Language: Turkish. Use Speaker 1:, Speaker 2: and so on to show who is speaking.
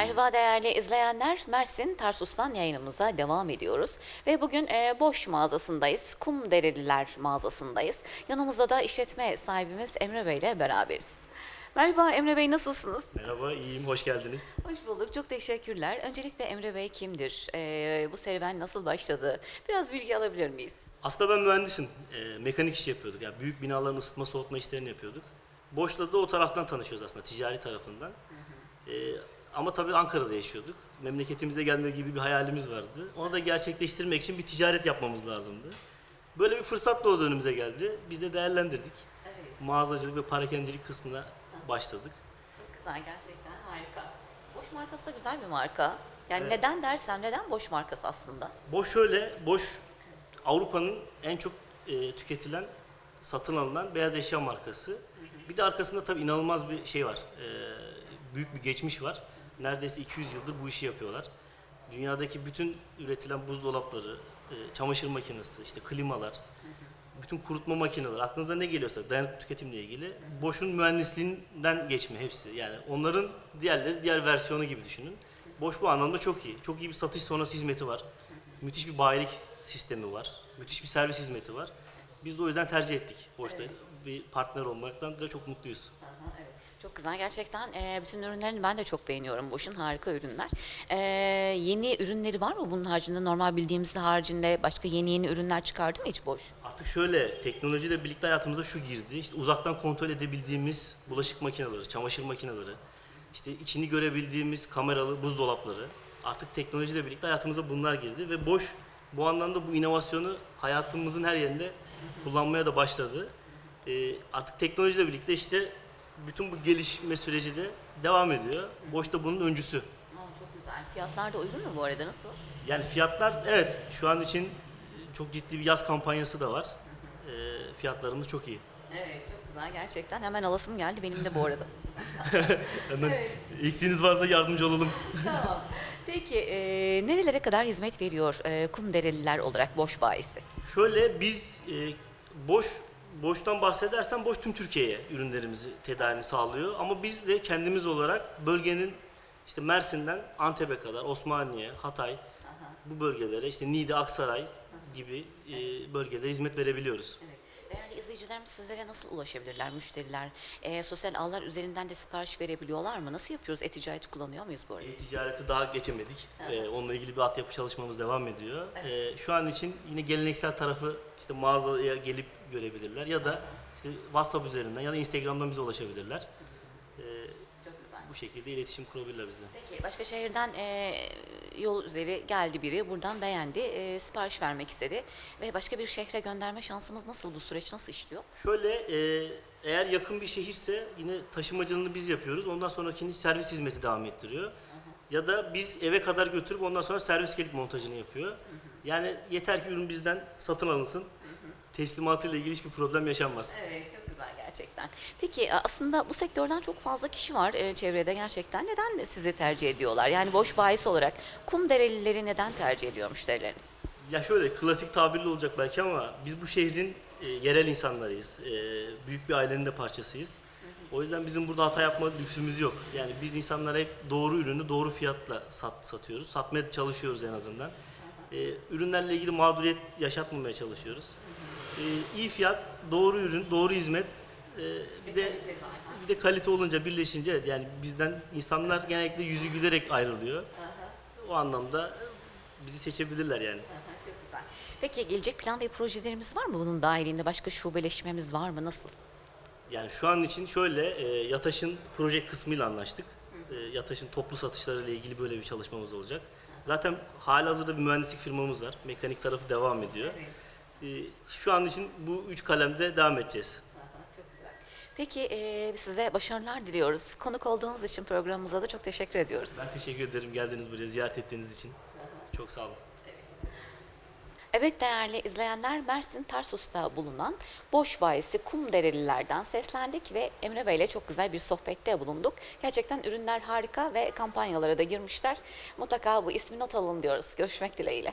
Speaker 1: Merhaba değerli izleyenler. Mersin Tarsus'tan yayınımıza devam ediyoruz. Ve bugün e, Boş mağazasındayız. Kum Dereliler mağazasındayız. Yanımızda da işletme sahibimiz Emre Bey ile beraberiz. Merhaba Emre Bey nasılsınız?
Speaker 2: Merhaba, iyiyim. Hoş geldiniz.
Speaker 1: Hoş bulduk. Çok teşekkürler. Öncelikle Emre Bey kimdir? E, bu serüven nasıl başladı? Biraz bilgi alabilir miyiz?
Speaker 2: Aslında ben mühendisim. Ee, mekanik iş yapıyorduk. Yani büyük binaların ısıtma soğutma işlerini yapıyorduk. Boş'la da o taraftan tanışıyoruz aslında, ticari tarafından. Ee, ama tabii Ankara'da yaşıyorduk. Memleketimize gelme gibi bir hayalimiz vardı. Onu da gerçekleştirmek için bir ticaret yapmamız lazımdı. Böyle bir fırsat doğdu önümüze geldi. Biz de değerlendirdik.
Speaker 1: Evet.
Speaker 2: Mağazacılık ve parakendecilik kısmına başladık.
Speaker 1: Çok güzel. Gerçekten harika. Boş markası da güzel bir marka. Yani
Speaker 2: Evet.
Speaker 1: neden dersem neden Boş markası aslında?
Speaker 2: Boş şöyle, Boş Avrupa'nın en çok e, tüketilen, satın alınan beyaz eşya markası. Bir de arkasında tabii inanılmaz bir şey var. E, büyük bir geçmiş var. Neredeyse 200 yıldır bu işi yapıyorlar. Dünyadaki bütün üretilen buzdolapları, e, çamaşır makinesi, işte klimalar, bütün kurutma makineleri, aklınıza ne geliyorsa dayanıklı tüketimle ilgili Bosch'un mühendisliğinden geçme hepsi. Yani onların diğerleri diğer versiyonu gibi düşünün. Bosch bu anlamda çok iyi. Çok iyi bir satış sonrası hizmeti var. Müthiş bir bayilik sistemi var. Müthiş bir servis hizmeti var. Biz de o yüzden tercih ettik. Bosch'ta bir partner olmaktan da çok mutluyuz.
Speaker 1: Aha, evet. Çok güzel gerçekten e, bütün ürünlerini ben de çok beğeniyorum Boş'un harika ürünler. E, yeni ürünleri var mı bunun haricinde normal bildiğimiz haricinde başka yeni yeni ürünler çıkardı mı hiç Boş?
Speaker 2: Artık şöyle teknolojiyle birlikte hayatımıza şu girdi. İşte uzaktan kontrol edebildiğimiz bulaşık makineleri, çamaşır makineleri, işte içini görebildiğimiz kameralı buzdolapları. Artık teknolojiyle birlikte hayatımıza bunlar girdi ve boş bu anlamda bu inovasyonu hayatımızın her yerinde kullanmaya da başladı. Ee, artık teknolojiyle birlikte işte bütün bu gelişme süreci de devam ediyor. Boş da bunun öncüsü.
Speaker 1: Aa, çok güzel. Fiyatlar da uygun mu bu arada nasıl?
Speaker 2: Yani fiyatlar evet şu an için çok ciddi bir yaz kampanyası da var. Ee, fiyatlarımız çok iyi.
Speaker 1: Evet çok güzel gerçekten. Hemen alasım geldi benim de bu arada.
Speaker 2: Hemen
Speaker 1: Evet.
Speaker 2: eksiğiniz varsa yardımcı olalım.
Speaker 1: tamam. Peki e, nerelere kadar hizmet veriyor e, Kumdereliler olarak Boş bayisi?
Speaker 2: Şöyle biz e, boş boştan bahsedersem boş tüm Türkiye'ye ürünlerimizi tedarini sağlıyor. Ama biz de kendimiz olarak bölgenin işte Mersin'den Antep'e kadar Osmaniye, Hatay bu bölgelere işte Niğde, Aksaray gibi e, bölgelere hizmet verebiliyoruz.
Speaker 1: Evet. İzleyicilerimiz sizlere nasıl ulaşabilirler müşteriler? E, sosyal ağlar üzerinden de sipariş verebiliyorlar mı? Nasıl yapıyoruz? E-ticareti kullanıyor muyuz bu arada?
Speaker 2: E-ticareti daha geçemedik. Ee, onunla ilgili bir altyapı çalışmamız devam ediyor. Ee, şu an için yine geleneksel tarafı işte mağazaya gelip görebilirler ya da işte WhatsApp üzerinden ya da Instagram'dan bize ulaşabilirler. Bu şekilde iletişim kurabilirler bizle.
Speaker 1: Peki başka şehirden e, yol üzeri geldi biri, buradan beğendi, e, sipariş vermek istedi ve başka bir şehre gönderme şansımız nasıl, bu süreç nasıl işliyor?
Speaker 2: Şöyle e, eğer yakın bir şehirse yine taşımacılığını biz yapıyoruz. Ondan sonrakini servis hizmeti devam ettiriyor. Ya da biz eve kadar götürüp ondan sonra servis gelip montajını yapıyor. Yani yeter ki ürün bizden satın alınsın. Teslimatıyla ilgili hiçbir problem yaşanmaz.
Speaker 1: Evet, çok güzel gerçekten. Peki e, aslında bu sektörden çok fazla kişi var e, çevrede gerçekten. Neden sizi tercih ediyorlar? Yani boş bahis olarak Kumderelileri neden tercih ediyor müşterileriniz?
Speaker 2: Ya şöyle klasik tabirli olacak belki ama biz bu şehrin e, yerel insanlarıyız. E, büyük bir ailenin de parçasıyız. O yüzden bizim burada hata yapma lüksümüz yok. Yani biz insanlara hep doğru ürünü doğru fiyatla sat, satıyoruz. Satmaya çalışıyoruz en azından. E, ürünlerle ilgili mağduriyet yaşatmamaya çalışıyoruz. E, iyi fiyat, doğru ürün, doğru hizmet. E, bir de bir de kalite olunca birleşince yani bizden insanlar genellikle yüzü gülerek ayrılıyor. O anlamda bizi seçebilirler yani.
Speaker 1: Çok güzel. Peki gelecek plan ve projelerimiz var mı bunun dahilinde? Başka şubeleşmemiz var mı? Nasıl?
Speaker 2: Yani şu an için şöyle, e, Yataş'ın proje kısmıyla anlaştık. E, Yataş'ın toplu satışlarıyla ilgili böyle bir çalışmamız olacak. Zaten halihazırda bir mühendislik firmamız var. Mekanik tarafı devam ediyor. E, şu an için bu üç kalemde devam edeceğiz.
Speaker 1: Peki e, size başarılar diliyoruz. Konuk olduğunuz için programımıza da çok teşekkür ediyoruz.
Speaker 2: Ben teşekkür ederim geldiğiniz buraya ziyaret ettiğiniz için. Çok sağ olun.
Speaker 1: Evet değerli izleyenler Mersin Tarsus'ta bulunan boş bayisi Kumderelilerden seslendik ve Emre Bey ile çok güzel bir sohbette bulunduk. Gerçekten ürünler harika ve kampanyalara da girmişler. Mutlaka bu ismi not alın diyoruz. Görüşmek dileğiyle.